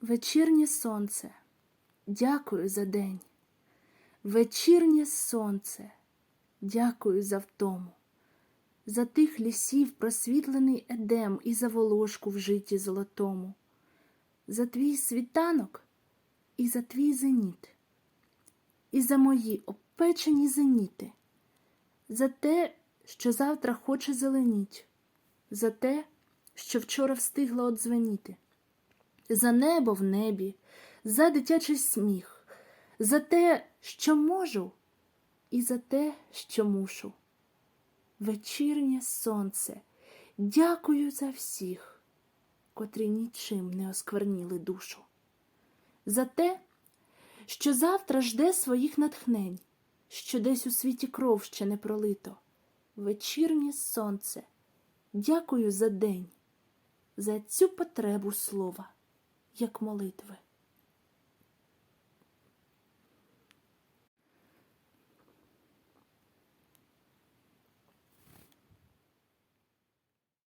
Вечірнє сонце, дякую за день. Вечірнє сонце, дякую за втому, за тих лісів просвітлений едем і за волошку в житті золотому, за твій світанок і за твій зеніт, і за мої обпечені зеніти, за те, що завтра хоче зеленіть, за те, що вчора встигла одзвеніти за небо в небі, за дитячий сміх, за те, що можу, і за те, що мушу. Вечірнє сонце, дякую за всіх, котрі нічим не оскверніли душу, за те, що завтра жде своїх натхнень, що десь у світі кров ще не пролито. Вечірнє сонце, дякую за день, за цю потребу слова як молитви.